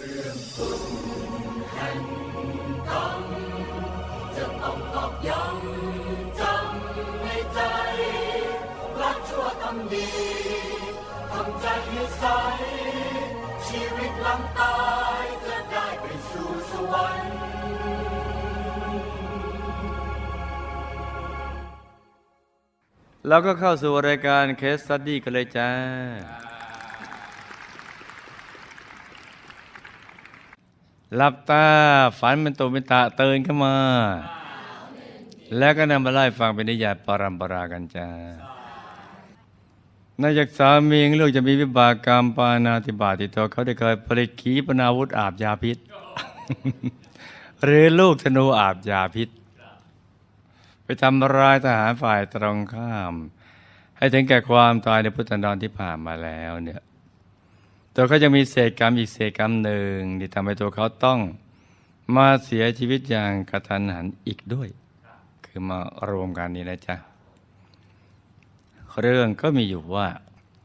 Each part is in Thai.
จะต้องตอกย้ำจำในใจรักชั่วทำดีทำใจให้ใส ชีวิตหลังตายจะได้ไปสู่สวรรค์เราก็เข้าสู่รายการเคส s ั u ดี้กันเลยจ้า หลับตาฝันเป็นตุเป็นตะเตือนขึ้นมา แล้วก็นำมาไล่ฟังเป็นนิยายปรัมปรากันจ้านอกจากสามีของลูกจะมีวิบากกรรมปานาติบาติตัวเขาได้เคยผลิตขีปนาวุธอาบยาพิษ หรือลูกธนูอาบยาพิษ ไปทำร้ายทหารฝ่ายตรงข้าม ให้ถึงแก่ความตายในพุทธันดรที่ผ่านมาแล้วเนี่ย ตัวเขายังมีเศษกรรมอีกเศษกรรมหนึ่งที่ทำให้ตัวเขาต้องมาเสียชีวิตอย่างกระทันหันอีกด้วย คือมารวมกันนี่นะจ๊ะ เรื่องก็มีอยู่ว่า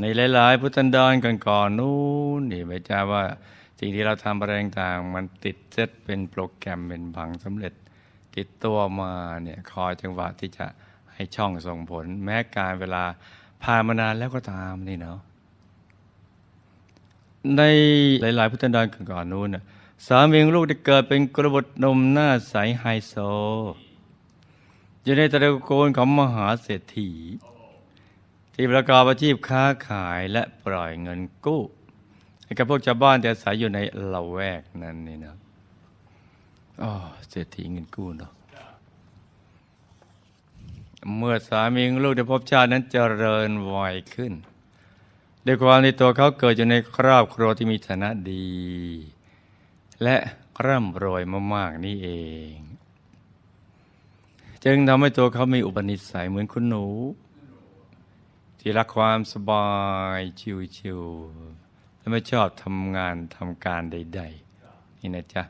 ในหลาย ๆ พุทธันดรกันก่อนนู้นนี่ไม่จ้าว่าสิ่งที่เราทำอะไรต่างมันติดเซตเป็นโปรแกรมเป็นผังสำเร็จ ติดตัวมาเนี่ยคอยจังหวะที่จะให้ช่องส่งผล แม้การเวลาผ่านมานานแล้วก็ตามนี่เนาะ ในหลายๆ พุทธนดรก่อนนู้นน่ะสามีลูกได้เกิดเป็นกระบฏนมหน้าใสไฮโซอยู่ในตระกูลของมหาเศรษฐี ที่ประกอบอาชีพค้าขายและปล่อยเงินกู้ให้กับพวกชาวบ้านที่อาศัยอยู่ในละแวกนั้นนี่นะอ๋อเศรษฐีเงินกู้เนาะเมื่อสามีลูกได้พบชาตินั้นเจริญวัยขึ้น ด้วยความที่ตัวเขาเกิดอยู่ในครอบครัวที่มีฐานะดี และร่ำรวยมากๆนี่เอง จึงทำให้ตัวเขามีอุปนิสัยเหมือนคุณหนู ที่รักความสบายชิวๆและไม่ชอบทำงานทำการใด ๆ นี่นะจ๊ะ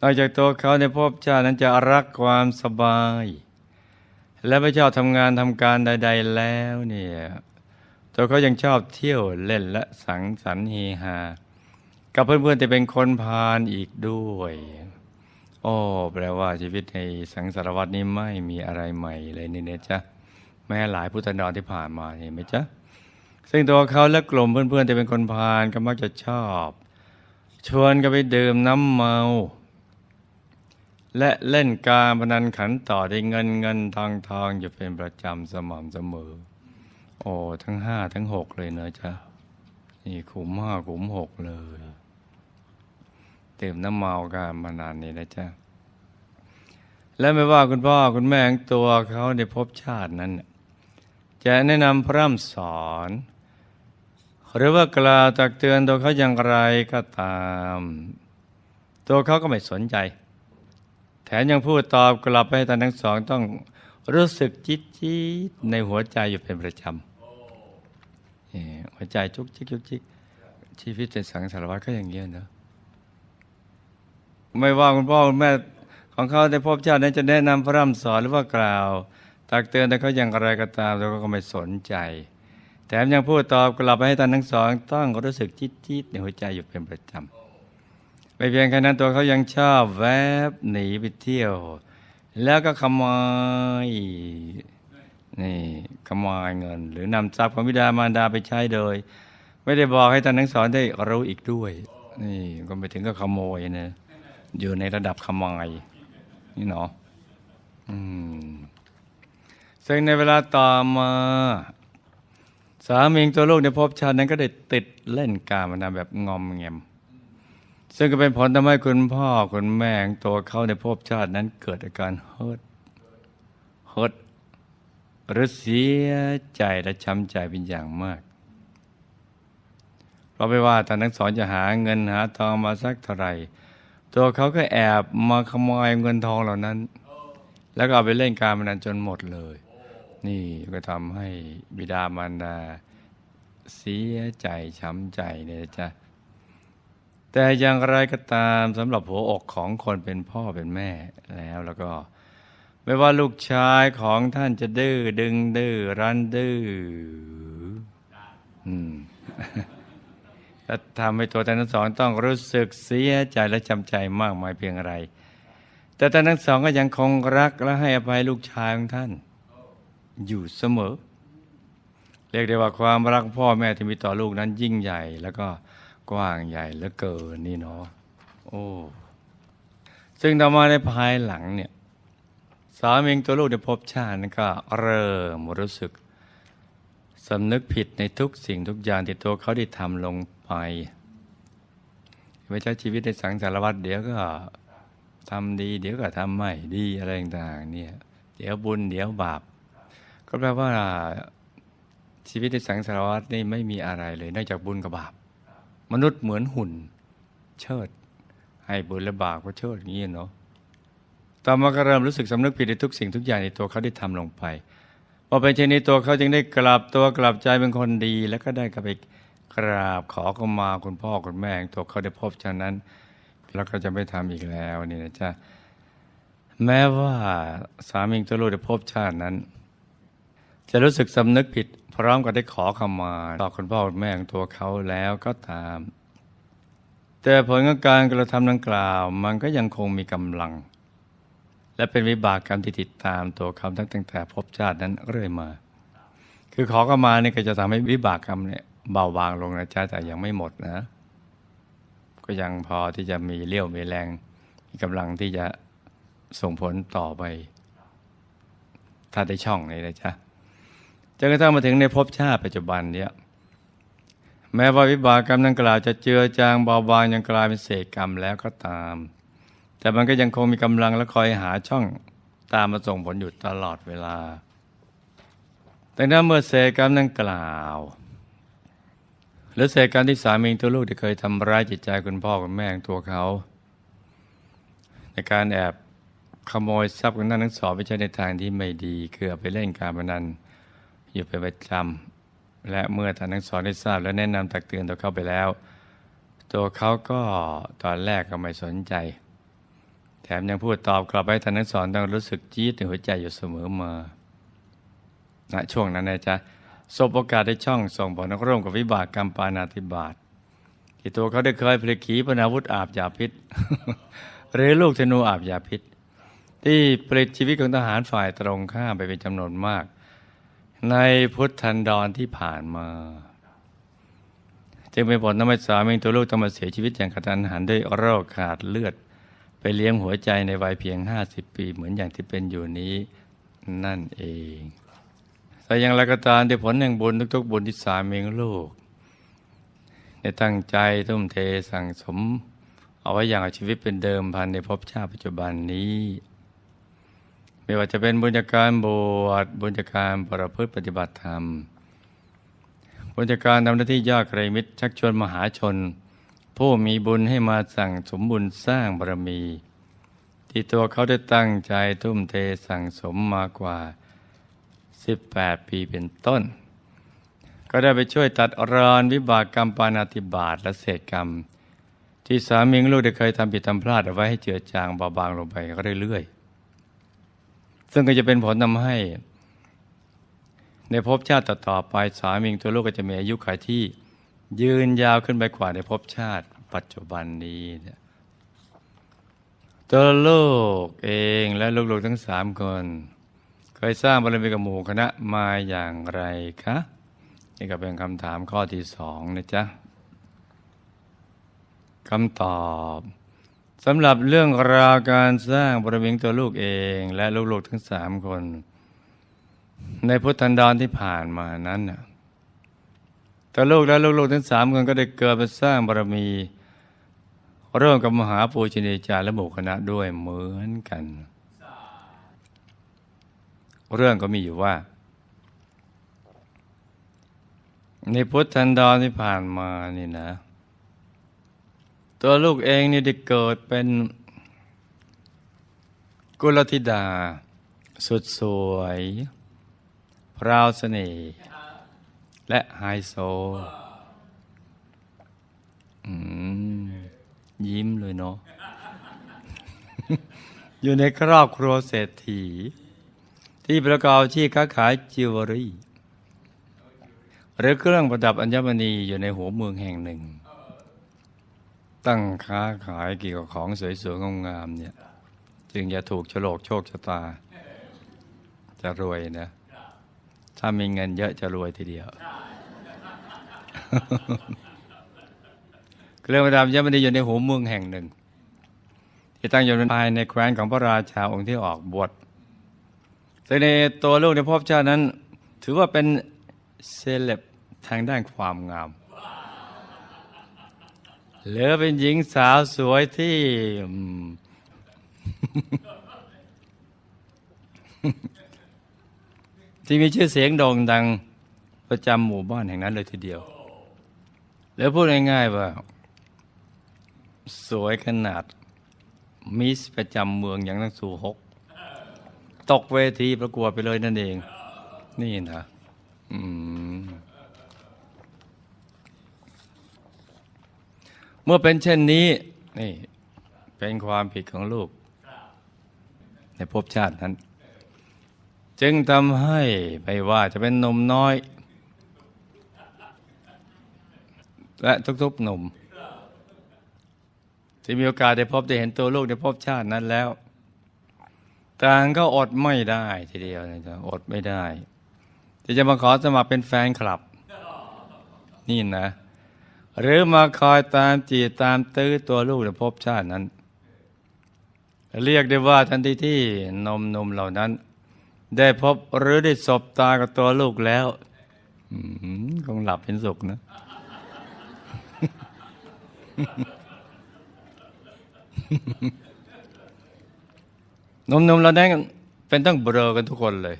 นอกจากตัวเขาในภพชาตินั้นจะรักความสบาย และไม่ชอบทำงานทำการใด ๆ แล้วเนี่ย ตัวเขายังชอบเที่ยวเล่นและสังสรรค์เฮฮา กับเพื่อนๆที่เป็นคนพาลอีกด้วยโอ้แปลว่าชีวิตในสังสารวัตนี้ไม่มีอะไรใหม่เลยนี่เนี่ยจ๊ะแม้หลายพุทธนรที่ผ่านมาเห็นไหมจ๊ะซึ่งตัวเขาและกลุ่มเพื่อนๆที่เป็นคนพาลก็มักจะชอบ ชวนกันไปดื่มน้ำเมา และเล่นการพนันขันต่อได้เงินเงินทองทองอยู่เป็นประจำสม่ำเสมอ โอ้ทั้งห้าทั้งหกเลยเนอะจ๊ะนี่ขุมห้าขุมหกเลยดื่มน้ำเมากันมานานนี้นะจ๊ะและไม่ว่าคุณพ่อคุณแม่ของตัวเขาในภพชาตินั้น จะแนะนำพร่ำสอน หรือว่ากล่าวตักเตือนตัวเขาอย่างไรก็ตาม ตัวเขาก็ไม่สนใจ แถมยังพูดตอบกลับไปให้ท่านทั้งสองต้องรู้สึกจิตจิตในหัวใจอยู่เป็นประจำ หัวใจจุกจิกจุกจิกชีวิตเป็นสังสารวัตรก็อย่างเงี้ยเนะไม่ว่าคุณพ่อคุณแม่ของเขาในภพชาตินั้นจะแนะนำพระร่ำสอนหรือว่ากล่าว ตักเตือนแต่เขาอย่างไรก็ตามเราก็ไม่สนใจ แถมยังพูดตอบกลับไปให้ท่านทั้งสอง ต้องรู้สึกจิตจิตในหัวใจอยู่เป็นประจำไม่เพียงแค่นั้นตัวเขายังชอบแวบหนีไปเที่ยว แล้วก็ขโมย นี่ขโมยเงิน หรือนำทรัพย์ของบิดามารดาไปใช้โดย ไม่ได้บอกให้ท่านทั้งสองได้รู้อีกด้วย นี่ก็ไปถึงก็ขโมยนะอยู่ในระดับขโมยนี่เนาะซึ่งในเวลาต่อมา สามีของตัวลูกในภพชาตินั้นก็ได้ติดเล่นการมานาแบบงอมแงมซึ่งก็เป็นผลทำให้คุณพ่อคุณแม่ตัวเขาในภพชาตินั้นเกิดอาการเฮิร์ตเฮิร์ต รือเสียใจและช้ำใจเป็นอย่างมาก เพราะไม่ว่าท่านทั้งสองจะหาเงินหาทองมาสักเท่าไหร่ตัวเขาก็แอบมาขโมยเงินทองเหล่านั้น แล้วก็เอาไปเล่นการพนันจนหมดเลย นี่ก็ทำให้บิดามารดาเสียใจช้ำใจเนี่ยจ้ะแต่อย่างไรก็ตามสำหรับหัวอกของคนเป็นพ่อเป็นแม่แล้วแล้วก็ ไม่ว่าลูกชายของท่านจะดื้อดึงดื้อรั้นดื้อืมและทำให้ตัวท่านทั้งสองต้องรู้สึกเสียใจและจำใจมากมายเพียงไร แต่ท่านทั้งสองก็ยังคงรักและให้อภัยลูกชายของท่าน อยู่เสมอ เรียกได้ว่าความรักพ่อแม่ที่มีต่อลูกนั้นยิ่งใหญ่ แล้วก็กว้างใหญ่เหลือเกินนี่เนาะโอ้ซึ่งต่อมาในภายหลังเนี่ย สามีตัวลูกในภพชาตินั้นก็เริ่มรู้สึกสำนึกผิดในทุกสิ่งทุกอย่างที่ตัวเขาได้ทำลงไปไปใช้ชีวิตในสังสารวัฏเดี๋ยวก็ทำดี เดี๋ยวก็ทำไม่ดีอะไรต่างๆเนี่ยเดี๋ยวบุญเดี๋ยวบาป ก็แปลว่าชีวิตในสังสารวัฏนี่ไม่มีอะไรเลยนอกจากบุญกับบาป มนุษย์เหมือนหุ่น เชิด ให้บุญและบาปก็เชิดอย่างนี้เนาะ ต่อมาก็เริ่มรู้สึกสำนึกผิดในทุกสิ่งทุกอย่างในตัวเขาได้ทำลงไปพอเป็นเช่นนี้ตัวเขาจึงได้กลับตัวกลับใจเป็นคนดี แล้วก็ได้กลับไปกราบขอขมาคุณพ่อคุณแม่ตัวเขาได้พบฉะนั้น แล้วก็จะไม่ทำอีกแล้วนี่นะจ๊ะแม้ว่าสามีตัวลูกได้พบชาตินั้น จะรู้สึกสำนึกผิด พร้อมกับได้ขอขมาต่อคุณพ่อคุณแม่ของตัวเขาแล้วก็ตาม แต่ผลของการกระทำดังกล่าว มันก็ยังคงมีกำลัง และเป็นวิบากกรรมที่ติดตามตัวเขาตั้งแต่ภพชาตินั้นเรื่อยมา คือขอขมาเนี่ยก็จะทำให้วิบากกรรมเนี่ยเบาบางลงนะจ๊ะแต่ยังไม่หมดนะ ก็ยังพอที่จะมีเลี้ยวมีแรงมีกำลังที่จะส่งผลต่อไป ถ้าได้ช่องนี้นะจ๊ะจนกระทั่งมาถึงในภพชาติปัจจุบันเนี่ยแม้ว่าวิบากกรรมนั้นกล่าวจะเจือจางเบาบางยังกลายเป็นเศษกรรมแล้วก็ตาม แต่มันก็ยังคงมีกำลังและคอยหาช่องตามมาส่งผลอยู่ตลอดเวลาแต่นั้นเมื่อเศษกรรมนั้นกล่าว หรือเศษกรรมที่สามีตัวลูกที่เคยทำร้ายจิตใจคุณพ่อคุณแม่ตัวเขา ในการแอบขโมยทรัพย์ของท่านทั้งสองไปใช้ในทางที่ไม่ดีคือไปเล่นการพนันอยู่เป็นประจำและเมื่อท่านทั้งสองได้ทราบ และแนะนำตักเตือนตัวเขาไปแล้ว ตัวเขาก็ตอนแรกก็ไม่สนใจ มยังพูดตอบกลับไปท่านทั้งสองต้องรู้สึกจี๊ดในหัวใจอยู่เสมอมาณช่วงนั้นนะจ๊ะสบโอกาสได้ช่องส่งผลร่วมกับวิบากกรรมปานาติบาตที่ตัวเขาได้เคยผลิตขีปนาวุธอาบยาพิษ หรือลูกธนูอาบยาพิษ ที่ผลิตชีวิตของทหารฝ่ายตรงข้ามไปเป็นจำนวนมาก ในพุทธันดรที่ผ่านมา จึงเป็นผลทำให้สามีตัวลูกต้องมาเสียชีวิตอย่างกระทันหันด้วยโรคขาดเลือด ไปเลี้ยงหัวใจในวัยเพียง 50 ปีเหมือนอย่างที่เป็นอยู่นี้นั่นเอง แต่อย่างไรก็ตามที่ผลแห่งบุญทุกๆ บุญที่สามีลูกได้ตั้งใจทุ่มเทสั่งสม เอาไว้อย่างาชีวิตเป็นเดิมพันในภพชาติปัจจุบันนี้ ไม่ว่าจะเป็นบุญจาการบวชบุญจาการประพฤติปฏิบัติธรรมบุญจาการทำหน้าที่ยอดไกรมิตรชักชวนมหาชน ผู้มีบุญให้มาสั่งสมบุญสร้างบารมี ที่ตัวเขาได้ตั้งใจทุ่มเทสั่งสมมากว่า 18 ปีเป็นต้น ก็ได้ไปช่วยตัดรอนวิบากกรรมปานาติบาตและเศษกรรม ที่สามีลูกได้เคยทำผิดทำพลาดเอาไว้ให้เจือจางเบาบางลงไปก็เรื่อยๆซึ่งก็จะเป็นผลทำให้ ในภพชาติต่อๆไปสามีตัวลูกก็จะมีอายุขัยที่ ยืนยาวขึ้นไปกว่าในภพชาติ ปัจจุบันนี้เนี่ยตัวลูกเองและลูกๆทั้งสามคน เคยสร้างบารมีกับหมู่คณะมาอย่างไรคะนี่ก็เป็นคำถามข้อที่สองนะจ๊ะคำตอบสำหรับเรื่องราวการสร้างบารมีตัวลูกเอง และลูกๆทั้งสามคน ในพุทธันดรที่ผ่านมานั้นน่ะ แต่ลูกและลูกๆทั้งสามคนก็ได้เกิดมาสร้างบารมี เร่มกับมหาปูชนียาจารย์และหมู่คณะด้วยเหมือนกัน เรื่องก็มีอยู่ว่า ในพุทธันดรที่ผ่านมานี่นะ ตัวลูกเองนี่ได้เกิดเป็นกุลธิดา สุดสวย พราวเสน่ห์ และไฮโซยิ้มเลยเนาะอยู่ในครอบครัวเศรษฐี ที่ประกอบอาชีพค้าขายจิวเวลรี่หรือเครื่องประดับอัญมณีอยู่ในหัวเมืองแห่งหนึ่ง ตั้งค้าขายเกี่ยวกับของสวยๆงามๆเนี่ย จึงจะถูกโฉลกโชคชะตา จะรวยนะ ถ้ามีเงินเยอะจะรวยทีเดียว เรื่องประดามยมณีอยู่ในหูเมืองแห่งหนึ่ง ที่ตั้งอยู่ภายในแคว้นของพระราชาองค์ที่ออกบวชซึ่งในตัวลูกในภพชาตินั้น ถือว่าเป็นเซเลบทางด้านความงามเหลือเป็นหญิงสาวสวยที่ ที่มีชื่อเสียงโด่งดังประจำหมู่บ้านแห่งนั้นเลยทีเดียว แล้วพูดง่ายๆว่า สวยขนาด มิสประจำเมืองอย่างนังสู่หก ตกเวทีประกวดไปเลยนั่นเอง นี่นะมเมื่อเป็นเช่นนี้ นี่ เป็นความผิดของลูก ในภพชาตินั้น จึงทำให้ไม่ว่าจะเป็นนมน้อย และทุกๆหนุ่ม ที่มีโอกาสได้พบได้เห็นตัวลูกในภพชาตินั้นแล้ว ต่างก็อดไม่ได้ทีเดียวนะจ๊ะอดไม่ได้ ที่จะมาขอสมัครเป็นแฟนคลับ นี่นะ หรือมาคอยตามจีตามตื้อตัวลูกในภพชาตินั้น เรียกได้ว่าทันทีที่นมนมเหล่านั้น ได้พบหรือได้สบตากับตัวลูกแล้วคงหลับเป็นสุขนะ หนมนมๆเราได้เป็นต้องเบลอกันทุกคนเลย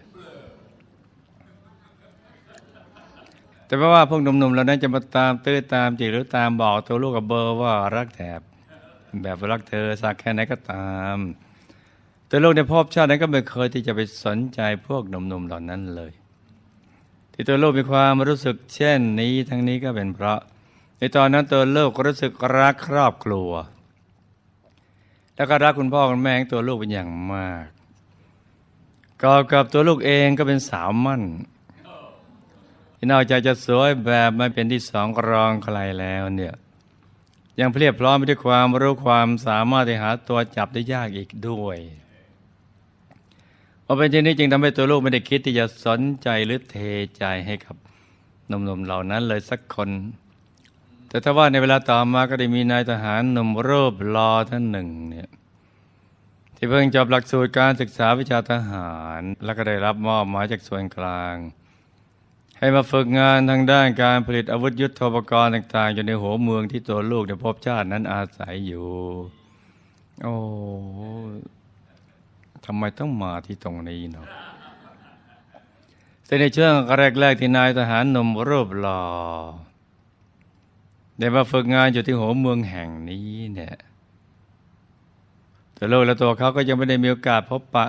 แต่ไม่ว่าพวกหนุ่มๆเรานั้จะมาตามตื้อตามจีหรือตามบอกตัวลูกกับเบอร์ว่ารักแถบแบบรักเธอสักแค่ไหนก็ตาม แต่ลูกในภพชาตินั้นก็ไม่เคยที่จะไปสนใจพวกหนุ่มๆเหล่านั้นเลย ที่ตัวลูกมีความรู้สึกเช่นนี้ทั้งนี้ก็เป็นเพราะ ในตอนนั้นตัวลูกรู้สึกรักครอบครัว แล้วก็รักคุณพ่อคุณแม่ของตัวลูกเป็นอย่างมากกอบกับตัวลูกเองก็เป็นสาวมั่นที่นอกจากจะสวยแบบไม่เป็นที่สองรองใครแล้วเนี่ยยังเพียบพร้อมไปด้วยความรู้ความสามารถที่หาตัวจับได้ยากอีกด้วยพอเป็นเช่นนี้จึงทำให้ตัวลูกไม่ได้คิดที่จะสนใจหรือเทใจให้กับนมๆเหล่านั้นเลยสักคน แต่ถ้าว่าในเวลาต่อมาก็ได้มีนายทหารหนุ่มรูปรอท่านหนึ่งเนี่ยที่เพิ่งจบหลักสูตรการศึกษาวิชาทหาร แล้วก็ได้รับมอบหมายจากส่วนกลาง ให้มาฝึกงานทางด้านการผลิตอาวุธยุทโธปกรณ์ต่าง ๆ อยู่ในหัวเมืองที่ตัวลูกในภพชาตินั้นอาศัยอยู่ โอ้ทำไมต้องมาที่ตรงนี้เนาะแต่ในช่วงแรกๆที่นายทหารหนุ่มรูปหล่อ ได้มาฝึกงานอยู่ที่หัวเมืองแห่งนี้เนี่ยแต่โลกและตัวเขาก็ยังไม่ได้มีโอกาสพบปะ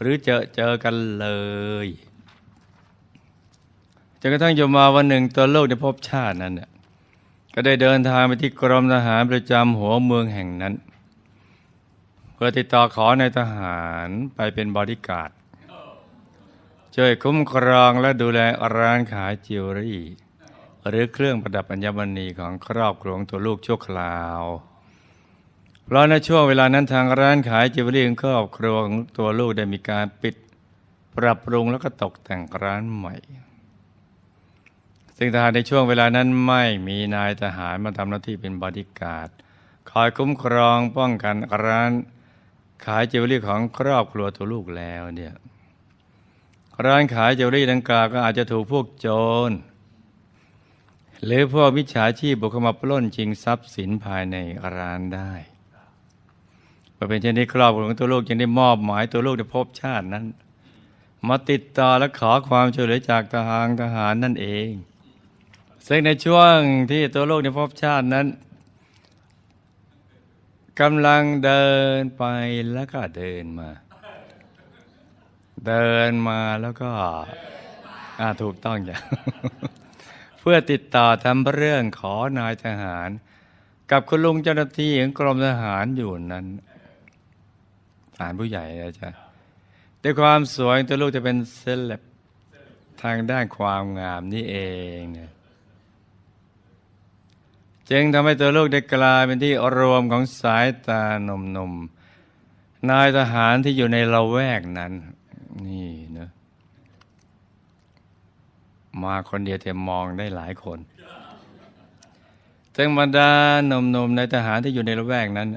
หรือเจอเจอกันเลยจนกระทั่งอยู่มาวันหนึ่งตัวโลกในภพชาตินั้นเนี่ยก็ได้เดินทางไปที่กรมทหารประจำหัวเมืองแห่งนั้น เพื่อติดต่อขอในายทหารไปเป็นบอดี้การ์ดช่วยคุ้มครองและดูแลร้านขายจิวเวลรี่ หรือเครื่องประดับอัญมณีของครอบครัวตัวลูกชั่วคราว เพราะในช่วงเวลานั้นทางร้านขายจิวเวลรี่ของครอบครัวของตัวลูกได้มีการปิด ปรับปรุงแล้วก็ตกแต่งร้านใหม่ ซึ่งทหารในช่วงเวลานั้นไม่มีนายทหารมาทำหน้าที่เป็นบอดี้การ์ดคอยคุ้มครองป้องกันร้าน ขายจิวเวลรี่ของครอบครัวตัวลูกแล้วเนี่ยร้านขายจิวเวลรี่ดังกล่าวก็อาจจะถูกพวกโจร หรือพวกมิจฉาชีพบุกเข้ามาปล้นชิงทรัพย์สินภายในร้านได้พอเป็นเช่นนี้ครอบครัวของตัวลูกจึงได้มอบหมายตัวลูกในภพชาตินั้น มาติดต่อและขอความช่วยเหลือจากทหารทหารนั่นเอง ซึ่งในช่วงที่ตัวลูกในภพชาตินั้นกำลังเดินไปแล้วก็เดินมา เดินมาแล้วก็ อ่าถูกต้องจ้ะ เพื่อติดต่อทำเรื่องขอนายทหาร กับคุณลุงเจ้าหน้าที่ของกรมทหารอยู่นั้นทหารผู้ใหญ่นะจ๊ะด้วยความสวยตัวลูกจะเป็นเซเลบทางด้านความงามนี่เองเนี่ยจึงทำให้ตัวลูกได้กลายเป็นที่รวมของสายตาหนุ่มๆนายทหารที่อยู่ในละแวกนั้น นี่เนอะ มาคนเดียวแต่มองได้หลายคนซึ่งบรรดาหนุ่มๆในทหารที่อยู่ในละแวกนั้น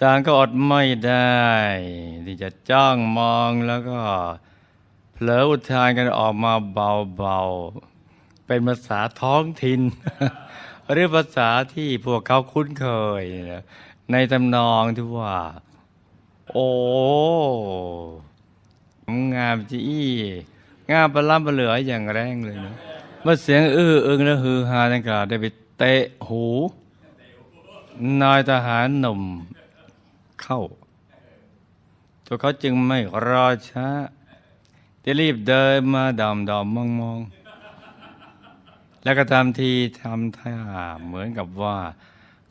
ต่างก็อดไม่ได้ ที่จะจ้องมองแล้วก็เผลออุทานกันออกมาเบาๆ เป็นภาษาท้องถิ่นหรือภาษาที่พวกเขาคุ้นเคย ในตำนองที่ว่า โอ้งามจี้ งาประล้ำประเหลืออย่างแรงเลยนะเมื่อเสียงอื้ออึงและฮือฮาดังกล่าวได้ไปเตะหูนายทหารหนุ่มเข้า ตัวเขาจึงไม่รอช้าจะรีบเดินมาดอมดอมมองมองแล้วก็ทำทีทำท่าเหมือนกับว่า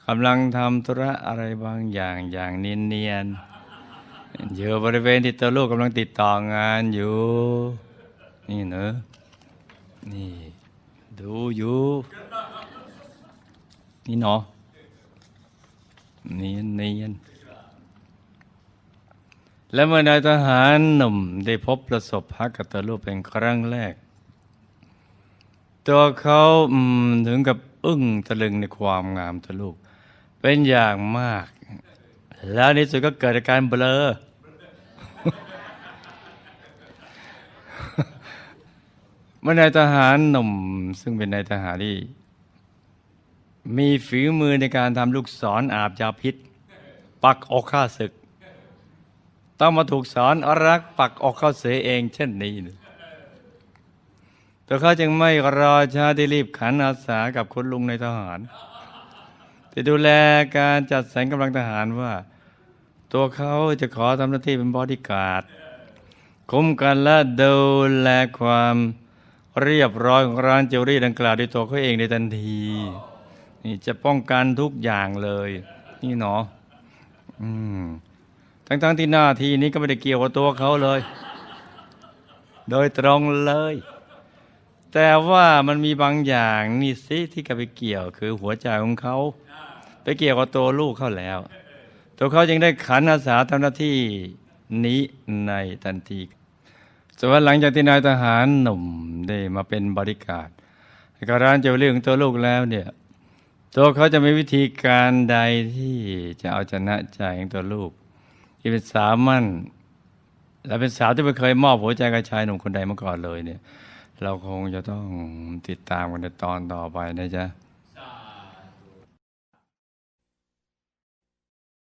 กำลังทำธุระอะไรบางอย่างอย่างเนียนๆอยู่บริเวณที่ตัวลูกกำลังติดต่องานอยู่ นี่เนอะนี่ดูอยู่ นี่เนาะนียนเนียนและเมื่อนายทหารหนุ่มได้พบประสบพักกับตัวลูกเป็นครั้งแรก ตัวเขาถึงกับอึ้งตะลึงในความงามตัวลูก เป็นอย่างมาก แล้วในที่สุดก็เกิดอาการเบลอ เมื่อนายทหารหนุ่ม ซึ่งเป็นนายทหารที่ มีฝีมือในการทำลูกศรอาบยาพิษ ปักอกข้าศึก ต้องมาถูกสอนรักปักอกเข้าเสียเองเช่นนี้นะตัวเขาจึงไม่รอช้าที่รีบขันอาสากับคุณลุงในทหารที่ดูแลการจัดสรรกำลังทหารว่า ตัวเขาจะขอทำหน้าที่เป็นบอดี้การ์ด คุ้มกันและดูแลความ เรียบร้อยของร้านเจวรี่ดังกล่าวด้วยตัวเขาเองในทันที นี่จะป้องกันทุกอย่างเลย นี่เนาะอืมทั้งๆที่หน้าที่นี้ก็ไม่ได้เกี่ยวกับตัวเขาเลย โดยตรงเลย แต่ว่ามันมีบางอย่างนี่สิที่กับไปเกี่ยว คือหัวใจของเขา ไปเกี่ยวกับตัวลูกเขาแล้ว ตัวเขาจึงได้ขันอาสาทำหน้าที่นี้ในทันที ส่วนหลังจากที่นายทหารหนุ่มได้มาเป็นบริการกับร้านเจวเรื่องตัวลูกแล้วเนี่ยตัวเขาจะมีวิธีการใดที่จะเอาชนะใจของตัวลูก ที่เป็นสามั่นและเป็นสาวที่ไม่เคยมอบหัวใจกับชายหนุ่มคนใดมาก่อนเลยเนี่ย เราคงจะต้องติดตามกันในตอนต่อไปนะจ๊ะ